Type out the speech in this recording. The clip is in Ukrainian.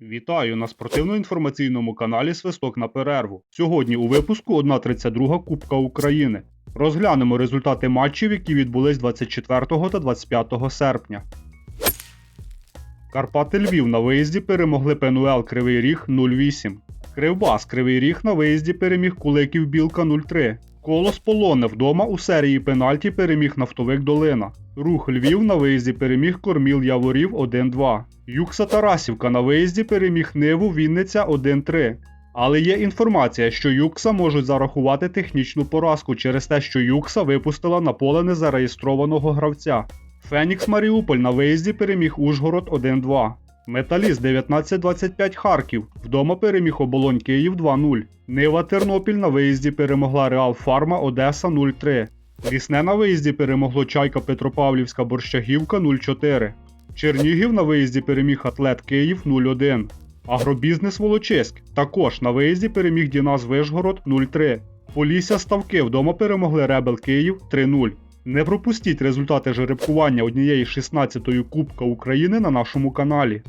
Вітаю на спортивно-інформаційному каналі Свисток на перерву. Сьогодні у випуску 1.32 Кубка України. Розглянемо результати матчів, які відбулись 24 та 25 серпня. Карпати Львів на виїзді перемогли ПНУЛ Кривий Ріг 0-8. Кривбас Кривий Ріг на виїзді переміг Куликів Білка 0-3. Колос Полоне вдома у серії пенальті переміг Нафтовик Долина. Рух Львів на виїзді переміг Корміл Яворів 1-2. Юкса Тарасівка на виїзді переміг Ниву Вінниця 1-3. Але є інформація, що Юкса можуть зарахувати технічну поразку через те, що Юкса випустила на поле незареєстрованого гравця. Фенікс Маріуполь на виїзді переміг Ужгород 1-2. Металіст 19-25 Харків. Вдома переміг оболонь Київ 2-0. Нива Тернопіль на виїзді перемогла Реал Фарма Одеса 0-3. Лісне на виїзді перемогло Чайка Петропавлівська Борщагівка 0-4. Чернігів на виїзді переміг Атлет Київ 0-1. Агробізнес Волочиськ також на виїзді переміг Дінас Вишгород 0-3. Полісся Ставки вдома перемогли Ребел Київ 3-0. Не пропустіть результати жеребкування однієї 16-ї Кубка України на нашому каналі.